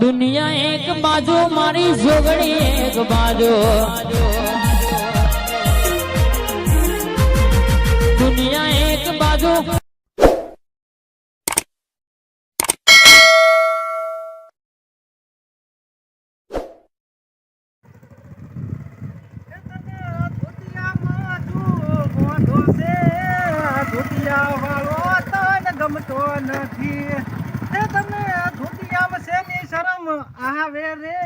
દુનિયા એક બાજુ મારી જોગણી એક બાજુ. દુનિયા એક બાજુ ગમતો નથી એ તમે ધોતિયામાં શેની શરમ આવે રે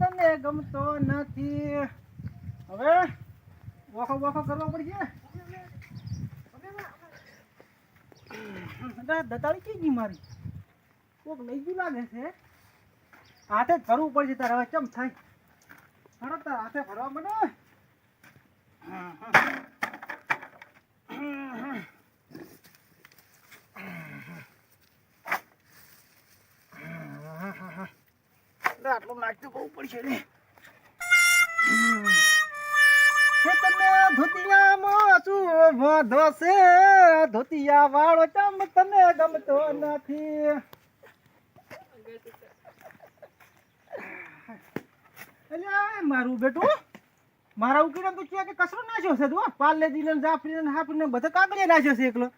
તને ગમતો નથી. હવે વખો વખો કરવો પડશે. દતાળી કઈ ગઈ મારી? કોક લઈ ગયું લાગે છે. હાથે જ ફરવું પડશે તારે, હવે કેમ થાય? ફરો તાર હાથે ફરવા મને આટલું નાખતું બહુ પડશે ને. તને મારું બેટું, મારા ઉકીને તો કે કસરો નાખ્યો છે તું પાર્લેજી ને જાફરી ને હાફરી ને બધા કાગળિયા નાખ્યો છે એકલો.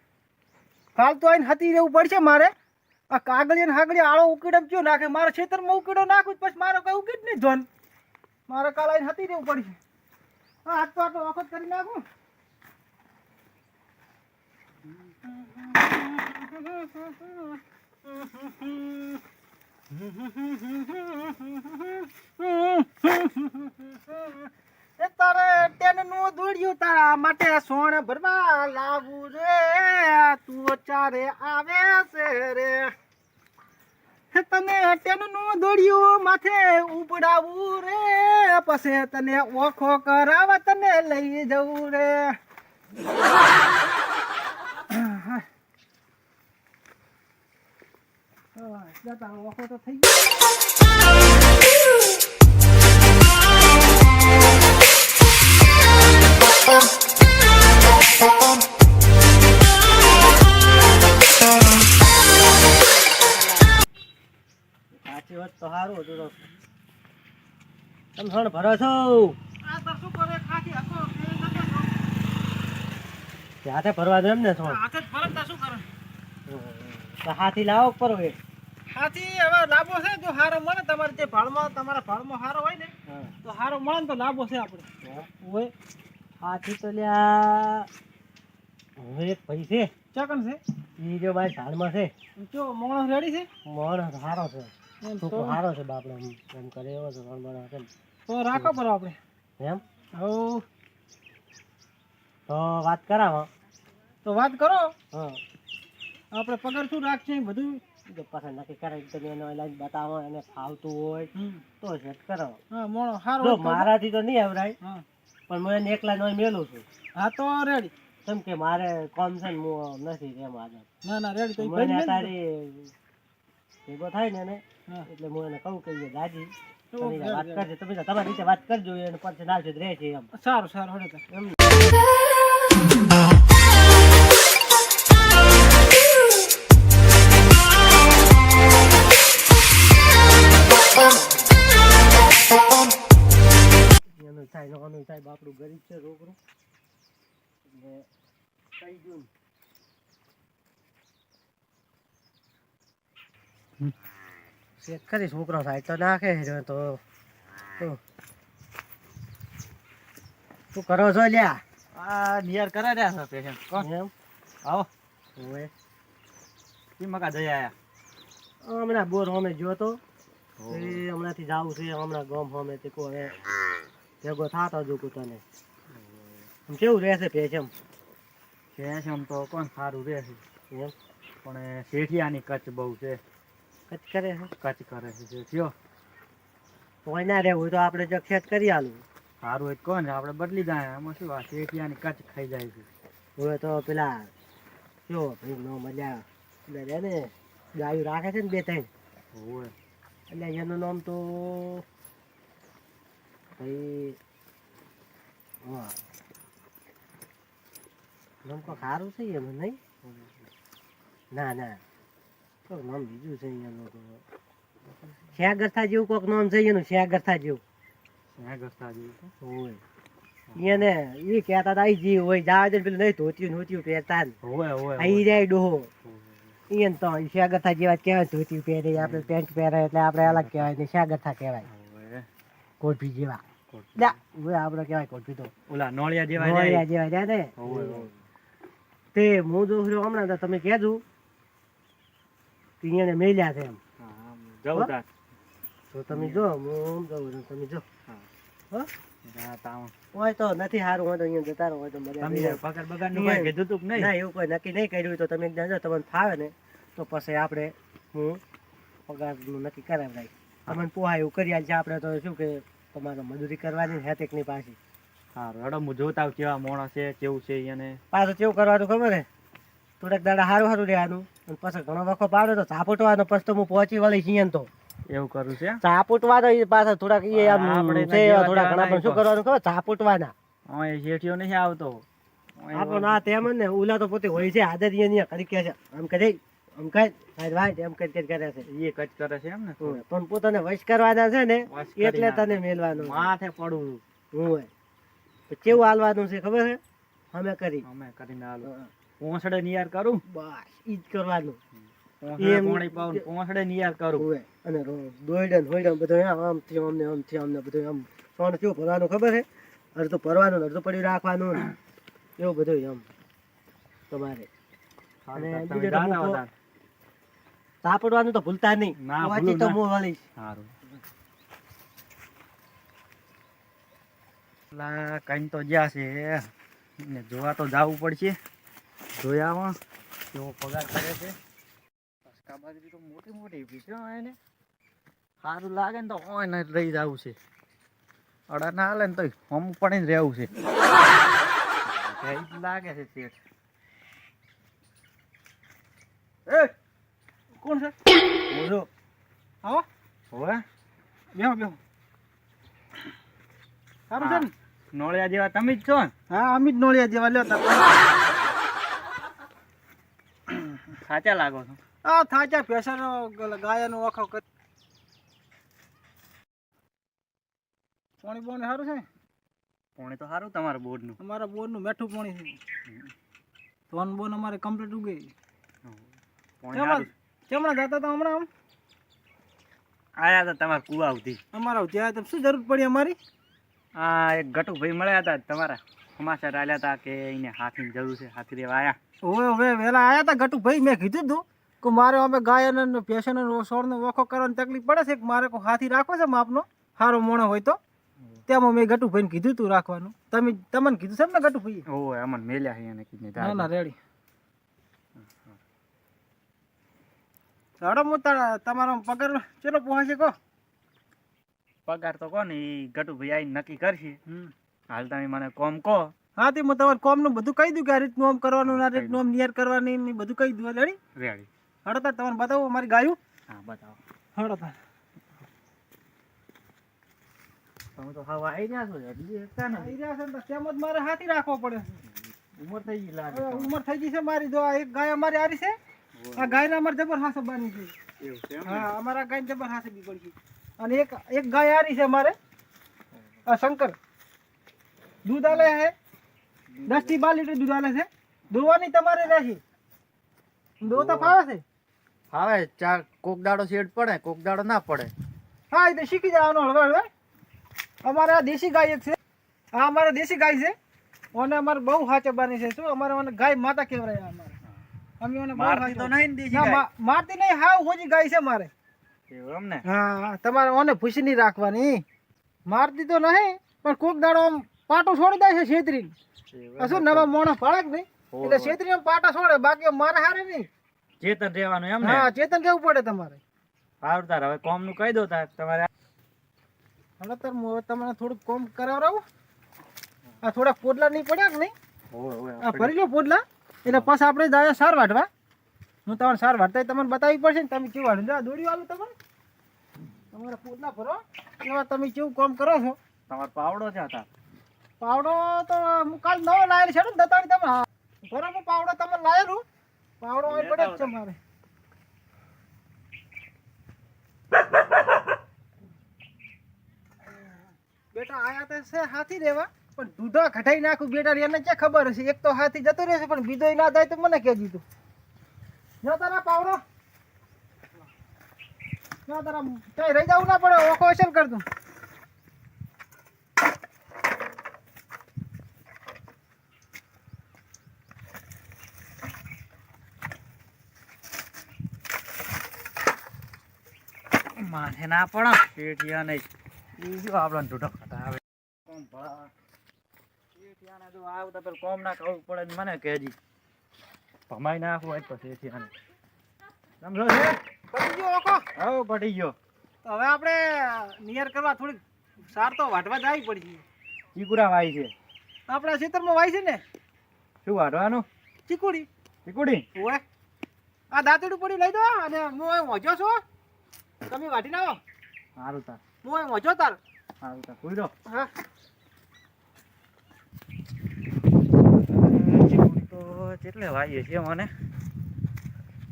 કાલ તો આઈને હાથી રહેવું પડશે મારે. આ કાગળી ને હાગળી આળો ઉકીડે કયો નાખે? મારા ખેતરમાં ઉકેડો નાખું પછી મારો કઈ ઉકેડ નહીં ધોન. મારે કાલ આઈને હતી રહેવું પડશે. હા આજ તો આટલો વખત કરી નાખું. એ તારે ટેનનું દોડ્યું તારા માટે સોણ ભરવા લાવું રે તું ચારે આવે છે રે. તને ટેનનું દોડ્યું માથે ઉપડાવું રે. પછી તને ઓખો કરાવવા તને લઈ જવું રે. જતા ઓખો તો થઈ ગયો. તમે સોણ ભરો છો? હાથે ભરવા દો એમ ને સોણ હાથે જ શું કરે? હાથી લાવો પર હોય હાથી હવે લાભો છે જો હારો મળે તમારે જે ભાળમાં તમારા ભાળમાં હારો હોય ને તો હારો મળે ને તો લાભો છે આપણે ઓય હાથી તો લ્યા હવે એક ભાઈ છે. ચકન છે? એ જો ભાઈ ઝાડમાં છે. જો મોણસ રેડી છે? મોણસ સારો છે. સારો છે બાપડો એમ કરે એવો છે તો રાખો પર આપણે એમ? હવ તો વાત કરાવો તો વાત કરો. હા. આપણે પગાર શું રાખશે બધું? જો પસંદ નક્કી કરે તમે એનો ઇલાજ બતાવો એને ફાવતું હોય તો સેટ કરો. હા મોણો સારું જો મારાથી તો નહીં આવરાય હા. પણ હું એને એકલા નો મેલું છું. હા તો રેડી. કેમ કે મારે કોમ છે ને હું નથી એમ આજે. ના ના રેડી તો મને તારી ભેગો થાય ને એને એટલે હું એને કહું કે દાદી તમે વાત કરજો તમે તમારી રીતે વાત કરજો એને પછી ના છે રહે છે એમ. સારું સારું હડે એમ. સાહેબ નવાનું ગરીબ છે છોકરું. એટલે કઈ ગયું. ચેક કરી છોકરો થાય તો નાખે છે તો તો. શું? કરો છો લ્યા? આ નિયર કરે રહ્યા છો પેશન્ટ એમ? આવો. ઓએ કી મકા જઈ આયા? હમણાં બોર અમે જો તો. એ હમણાંથી જાવું છે હમણાં ગમ હમે તે કો હવે ભેગો થાતો જો તને. આમ કેવું રહેશે પેચ એમ? પેશન્ટ તો કોણ સારું રહે છે એમ? પણ શેઠિયાની કચ્છ બહુ છે. કચ કરે છે કચ્છ કરે છે થયો. કોઈ ના રહેવું તો આપણે જો ખેત કરી આલું. સારું હોય કોણ આપણે બદલી જાય. એમાં શું આ શેઠિયાની કચ્છ ખાઈ જાય છે. હવે તો પેલા જો ભાઈ નો મજા રે ને ગાયું રાખે છે ને બે ત્રણ. હોય એટલે એનું નામ તો ભાઈ હા. નામ તો સારું છે એમ નહીં? ના ના. કોક નામ બીજું છે અહીંયા તો શ્યાગરથા જેવું કોક નામ છે એનું શ્યાગરથા જેવું. હોય. એને ઈ કહેતા હતા જી હોય જાવા પેલું નહીં ધોતિયું નોતિયું પહેરતા ને. આઈ જાય ડોહો. ઈયન તો શ્યાગરથા જેવા કહેવાય ધોતિયું પહેરે આપણે પેન્ટ પહેરે એટલે આપણે અલગ કહેવાય ને શ્યાગરથા કહેવાય. કોઠી જેવા. લા, હવે આપણે કહેવાય કોઠી તો. ઓલા નોળિયા જેવા નોળિયા જેવા જાય ને. હોવે, હોવે. તે હું જો રહ્યો હમણાં તો તમે કહેજો. અહીંયા મેલ્યા છે એમ. હા, જવું તાર. તો તમે જો હું જવું છું તમે જો. હા. હોય તો નથી સારું હોય તો અહીંયા જતા રહો હોય તો મજા પગાર કીધું તું નહીં? ના એવું કોઈ નક્કી નહીં કર્યું તો તમે એકદમ જો તમને ફાવે ને તો પછી આપણે હું પગારનું નક્કી કરાવડાય તમને પોહાય એવું કરી આલશે આપણે તો શું કે તમારે મજૂરી કરવાની હે તેકની પાછી. હારું, રડમ હું જોતા કેવા મોણસ છે કેવું છે ઈ પાછું કેવું કરવાનું ખબર હે થોડાક દાડા સારું સારું રહેવાનું. અને પછી ઘણો વખો પાડો તો ઝાપટવાનો પછી તો હું પહોંચી વળી છીએ તો. એવું કરું છે ઝાપટવાનો એ પાછા થોડાક એ આમ આપણે છે થોડા ઘણા પણ શું કરવાનું ખબર? ઝાપટવાના. ઓય શેઠિયો નહીં આવતો. આપણો ના તેમ ને ઉલા તો પોતે હોય છે આદત અહીંયા કરી કે છે. આમ કહે આમ કઈ વાય એમ કરી કરી કરે છે. એ કચ કરે છે એમ ને? પણ પોતાને વશ કરવાના છે ને એટલે તને મેલવાનું માથે પડવું. હું કેવું હાલવાનું છે ખબર છે? અમે કરી. અમે કરીને હાલો. પોંસડે નિયાર કરું? બસ ઈ જ કરવાનું. પોંસડે એમ- પોણી પાઉં ને નિયાર કરું. હોય અને દોડન હોઈડન બધું આમ આમ થી આમને આમ થી આમને બધું આમ. સોન કેવું ભરવાનું ખબર છે? અડધું ભરવાનું ને અડધું રાખવાનું. એવું બધું આમ તમારે. અને બીજું તો ભૂલતા નહીં. ના, વાંચી તો લા કઈ તો જ્યાં છે. ને જોવા તો જાવું પડશે. આવો કેવો પગાર કરે છે? તો મોટી મોટી પીછો એને. સારું લાગે ને તો ને લઈ જવું છે. અડા ના હાલે ને તો હમ પડીને રહેવું છે. લાગે છે શેઠ. એ કોણ છે? બોલો. આવો હોવે. બેહો બેહો. સારું છે ને? નોળિયા જેવા તમે જ છો હા અમિત નોળિયા જેવા લ્યો તા સાચા લાગો છો? આ થાચા ભેંસાનો ગાયનો વખો કર પાણી પાણી સારું છે? પાણી તો સારું તમારા બોર્ડનું અમારા બોરનું મેઠું પાણી છે. ધોન બોન અમારે કમ્પ્લીટ ઉગે. ચમણા જતા હતા હમણાં આમ? આયા હતા તમારા કુવા ઉધી અમારા આવતી આયા તમે શું જરૂર પડી અમારી? આ એક ગટુ ભાઈ મળ્યા હતા તમારા. સમાચાર આલ્યા હતા કે એને હાથીની જરૂર છે હાથી દેવા આયા. ઓવે ઓવે વેલા આયા હતા ગટુ ભાઈ મેં કીધું તું કે મારે અમે ગાયન અને ભેંસનો સોળનો વખો કરવાની તકલીફ પડે છે કે મારે કોઈ હાથી રાખવો છે માપનો? સારો મોણો હોય તો? તેમાં મેં ગટુ ભાઈને કીધું તું રાખવાનું. તમે તમને કીધું છે ને ગટુ ભાઈ ઓય અમને મેલ્યા છે એને કીધું ના ના રેડી. હડો હું તમારો પગાર ચેલો પહોંચે કહો પગાર તો કોને ગટુ ભાઈ આવીને નક્કી કરશે. હાલ તમે મને કોમ કહો. હા તે હું તમારે કોમનું બધું કહી દઉં કે આ રીતનું આમ કરવાનું આ રીતનું આમ નિયર કરવાની ને બધું કહી દઉં. Ready ready. હડો તાર તમને બતાવો મારી ગાયું. હા બતાવો. હડો તાર. તમે તો હવે આવી રહ્યા છો હજી એકતા ને આવી રહ્યા છે તેમ જ મારે હાથી રાખવો પડે. ઉંમર થઈ ગઈ લાગે ઉંમર થઈ ગઈ છે મારી. જો આ એક ગાય અમારી આરી છે. આ ગાયને અમારે જબર હાસે બાની છે. એવું છે એમ ને? હા અમારા ગાય જબર હાસે બી પડી છે. અને એક એક ગાય આરી છે અમારે. આ શંકર. દૂધ આલે છે દસથી બાર લીટર દૂધ આલે છે. દોવાની તમારે રહેશે. દોતા ફાવે છે. ફાવે ચાર કોક દાડો શેડ પડે કોક દાડો ના પડે. હા એ તો શીખી જવાનું હળવે હળવે અમારે આ દેશી ગાય એક છે. આ અમારે દેશી ગાય છે. અને અમારે બહુ હાચબાની છે. શું? અમારે મને ગાય માતા કહેવાય અમારે. અમે મને મારતી તો નહીં ને દેશી ગાય? મારતી નહીં હાવ હોજી ગાય છે મારે. એમ ને? હા હા, તમારે ઓને ભૂસી નહીં રાખવાની. મારતી તો નહીં પણ કોક દાડો આમ પાટો છોડી દે છે છેતરી શું નવા મોણા ફાળક નહીં? એટલે. છેતરી પાટા છોડે બાકી મારે હારે નહીં. ચેતન રહેવાનું એમ ને? હા ચેતન રહેવું પડે તમારે. સારું તાર હવે કોમનું કહી દો તાર તમારે હવે તાર હું હવે તમને થોડુંક કોમ કરાવરાવું આ થોડા પોડલા નહીં પડ્યા કે નહીં? આ ભરી લો પોડલા એટલે પાછા આપણે જાય સાર વાટવા હું તમને સાર વાટતા તમને બતાવી પડશે ને તમે કેવું વાળું જો આ દોડી વાળું તમારે. તમારા પોડલા ભરો એવા તમે કેવું કામ કરો છો? તમારો પાવડો છે તાર. પાવડો તો હું કાલ નવો છે ને દતાણી તમે બરાબર પાવડો તમે લાયેલું? પાવડો અહીં પડે છે મારે. બેટા, આયા તો છે હાથી રેવા, પણ દૂધા ઘટાઈ નાખું બેટા, એને ક્યાં ખબર હશે? એક તો હાથી જતો રહેશે, પણ બીજો ના થાય તો મને કહેજી તું જો તારા પાવડો? ના તારા કઈ રહી જવું ના પડે, ઓકો ઓશન કરતું. માથે ના પડે શેઠિયા નહીં બીજું આપણને ઢૂઢો ખટાવે. કોમ ભળા શેઠિયાને તો આવું તો પેલું કોમ ના કરવું પડે ને મને કહેજી ભમાઈ નાખવું હોય તો શેઠિયાને સમજો છે? પડી ગયો ઓકો. હવે પડી ગયો. તો હવે આપણે નિયર કરવા થોડીક સાર તો વાટવા જાય આવી પડી ચીકુરા વાય છે. આપણા ખેતરમાં વાય છે ને? શું વાટવાનું? ચીકુડી. ચીકુડી? ઓય. આ દાંતડું પડી લઈ દો અને હું અહીં મોજો છો. તમે વાટી નાખો. સારું તાર. હું મોજો તાર. સારું તાર. કોઈ દો હા. કેટલે વાઈએ છે મને?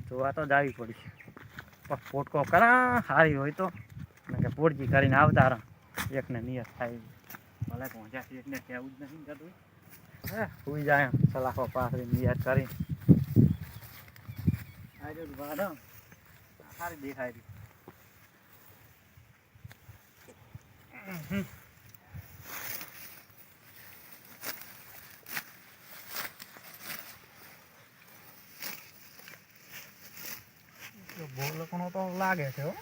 જોવા તો જ આવી પડી. પણ પોટકો કરા સારી હોય તો. કે પોટજી કરીને આવતા રહો. એકને નિયત થાય ભલે પહોંચ્યા છે એકને કહેવું જ નથી કરતું હે સુઈ જાય સલાહો પાસે નિયત કરી સારી દેખાય રહી તો લાગે છે હો.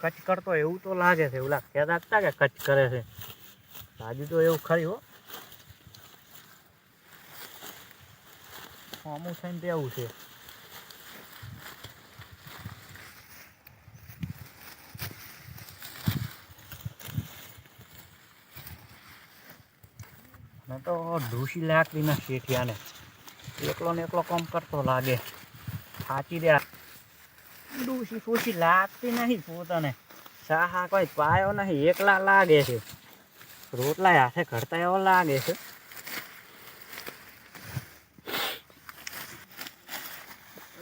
કચ કરતો એવું તો લાગે છે. ઓલા કહેતા હતા કે કચ કરે છે? હજુ તો એવું ખરી હો. અમુક થઈને એવું છે. ને તો ડોસી લાકડી ના શેઠિયાને. એકલો ને એકલો કામ કરતો લાગે. સાચી રહ્યા ડૂસી ફૂસી લાગતી નહીં પોતાને. સાહા કોઈ પાયો નહીં, એકલા લાગે છે. રોટલા હાથે ઘડતા એવો લાગે છે.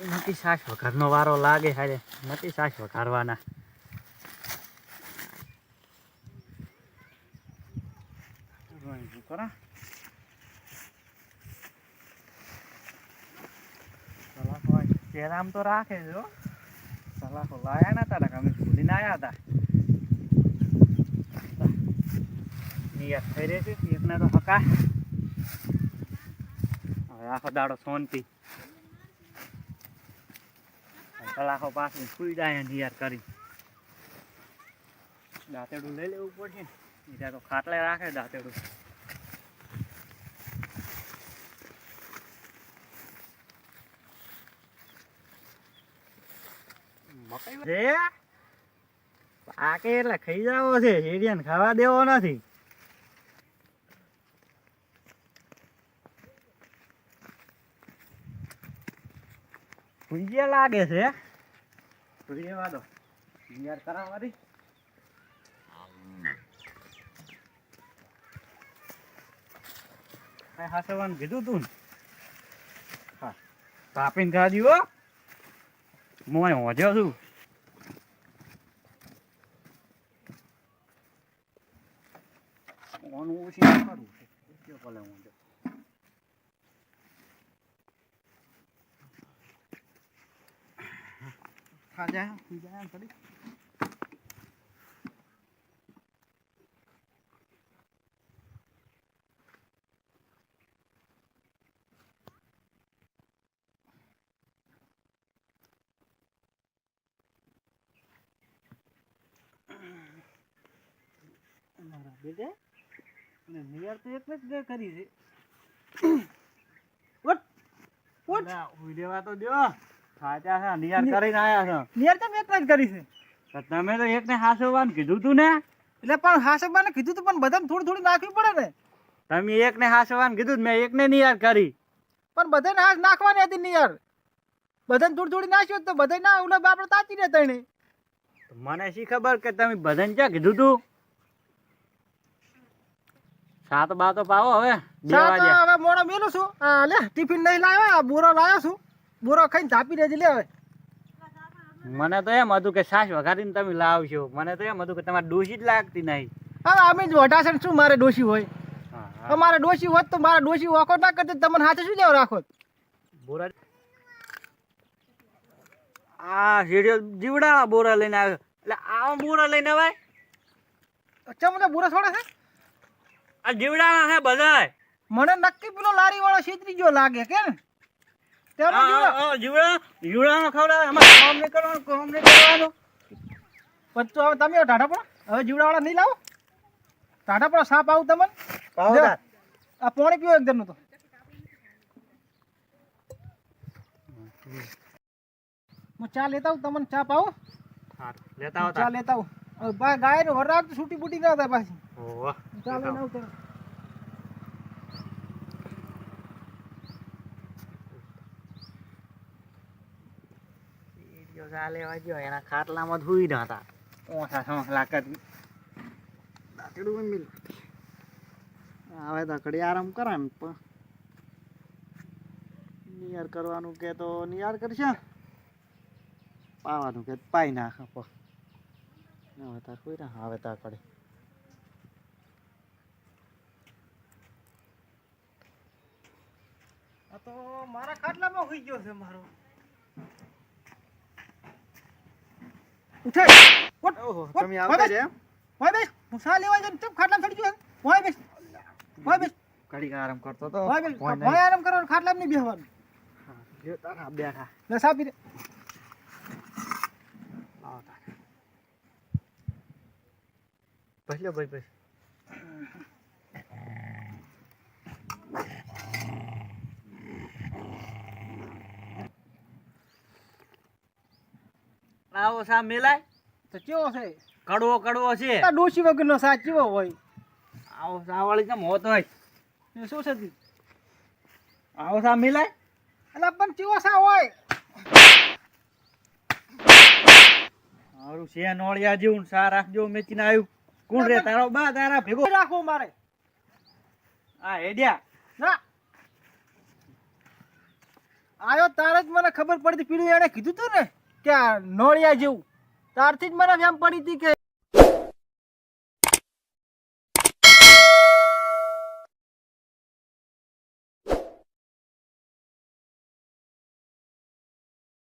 નથી સાસ વઘારનો વારો લાગે હારે. નથી સાસ વઘારવાના કરા સલાખો તો રાખે જો હો. સલાખો લાયા નતા ને અમે ભૂલીને આયા હતા નિયત થઈ રહી છે એકને તો હકા હવે આખો દાડો શાંતિ સલાખો પાછું સુઈ જાય નિયર કરી દાંતેડું લઈ લેવું પડશે બીજા તો ખાટલે રાખે દાંતેડું છે પાકે એટલે ખાઈ જાવો છે શેરિયાને ખાવા દેવો નથી. સુઈ લાગે છે સુઈ જવા દો. યાર કરાવવાની કઈ હાસવાનું કીધું તું હા. કાપીને ખાધી હો. હોજ્યો છું. ઓનું ઓછી ના કરું કે ભલે હોજ્યો ખાજા ખાજા કરી મારા નિયર તો એક જ કરી છે. ઉઠ ઉઠ. ના, તો દ્યો. ખાચા છે નિયાર કરીને આયા છો. નિયર તો એક જ કરી છે. તમે તો એકને હાસવાનું કીધું તું ને? એટલે પણ હાસબાને કીધું તું પણ બધાને થોડું થોડું નાખવી પડે ને. તમે એકને હાસવાનું કીધું મેં એકને નિયાર કરી. પણ બધાને હાસ નાખવાની હતી નિયર બધાને થોડી થોડી નાખ્યું તો બધા ના ઉલબ આપણે તાચી રહે તણે. મને શી ખબર કે તમે બધાને ક્યાં કીધું તું? સાત બાતો પાવો હવે બે હવે મોડો મેલું છું. આ લે ટિફિન નહીં લાવ્યો આ બોરો લાવ્યો છું. બોરો ખાઈને ધાપી દેજે લે હવે. મને તો એમ હતું કે સાસ વઘારીને તમે લાવશો. મને તો એમ હતું કે તમારે ડોશી જ લાગતી નહીં. હવે અમે જ વઢાશે શું મારે ડોશી હોય. અમારે ડોશી હોત તો મારા ડોશી વોકો ના કરતી તમને હાથે શું લેવા રાખો? બોરા આ સીડીઓ જીવડા બોરા લઈને આવ્યો. એટલે આવા બોરા લઈને આવે ચમ બુરા છોડે છે? આ જીવડા છે બધાય મને નક્કી પેલો લારી વાળો છેતરી ગયો લાગે કે ને તેનો જીવડો. જીવડા જીવડાનો ખવડાવે અમારે કામ નહીં કરવાનું કામ નહીં કરવાનું પણ તો હવે તમે ટાઢા પડો હવે જીવડા વાળા નહીં લાવો ટાઢા પડો સાપ આવું તમને પાવો લે. તાર. આ પોણી પીવો એકદમનું તો હું ચા લેતા આવું તમને ચા પાવું હારું, લેતા આવો ચા તાર. લેતા આવું હવે બા ગાયનું વરાગ તો છૂટી બૂટી ના થાય પાછી. ઓહો. ચા લઈને આવું તરત. સીડીઓ ચા લેવા ગયો એના ખાટલામાં જ ના હતા. ઓછા સોંસલા કરી દાંતડું મિલ. હવે તો ઘડી આરામ કરે ને પણ. નિયાર કરવાનું કે તો નિયાર કરશે. પાવાનું કે પાઈ નાખે પણ. તાર કોઈ ના આવે તાર કડે આ તો મારા ખાટલામાં હોઈ ગયો છે મારો. ઉઠે. ઓહો તમે આવતા જ એમ બેસ. હું લેવા જઈને ચૂપ ખાટલામાં ચડી ગયો હોય બેસ. ભાઈ બેસ. ઘડીક આરામ કરતો તો હોય બેસ. હોય આરામ કરવાનું ખાટલામાં નહીં બેહવાનું. હા જો તારા બેઠા. લે સા પી લે. આવો તાર પહેલો ભાઈ ભાઈ. આવો સા મેલાય. તો કેવો છે? કડવો કડવો છે. આ ડોશી વગરનો સા કેવો હોય? આવો સા વાળી કેમ હોત હોય? એ શું છે તી? આવો સા મેલાય. અલા પણ કેવો સા હોય? હારું શેન નોળિયા જેવું સા રાખજો મેચીને આવ્યું કોણ રે? તારો બા તારા ભેગો રાખો મારે. આ હેડિયા. ના. આયો તારે જ મને ખબર પડી હતી પીડી એને કીધું તું ને કે આ નોળિયા જેવું. તારથી જ મને એમ પડી હતી કે